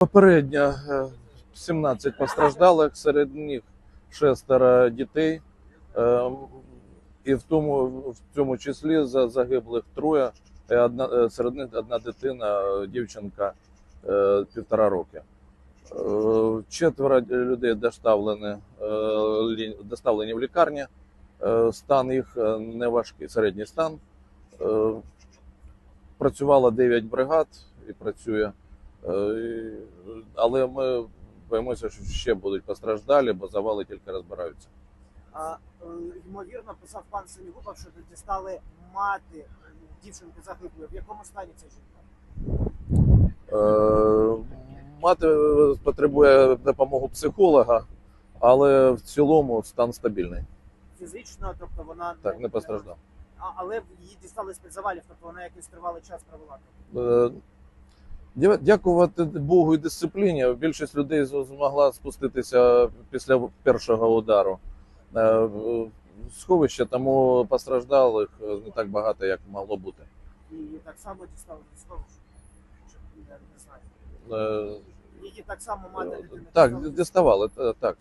Попередньо е, 17 постраждалих, серед них шестеро дітей, е, і в тому, в цьому числі за загиблих троє, одна, е, серед них одна дитина, е, дівчинка е, півтора роки. Е, Четверо людей доставлені, е, доставлені в лікарні. Е, Стан їх е, не важкий, середній стан. Е, Працювало 9 бригад і працює. Е, Але ми боїмося, що ще будуть постраждалі, бо завали тільки розбираються. А, е, ймовірно, писав пан Сенігубов, що дістали мати дівчинки загиблої. В якому стані ця жінка? Е, Мати потребує допомоги психолога, але в цілому стан стабільний. Фізично, тобто вона Так, не постраждав. А, але її дістали з-під завалів, тобто вона якийсь тривалий час провела. Е, Дякувати Богу і дисципліні. Більшість людей змогла спуститися після першого удару. Е, Сховище, тому постраждалих е, не так багато, як могло бути. І так само дістали не знаю. Е, Її так само мати Так, діставали, та- так.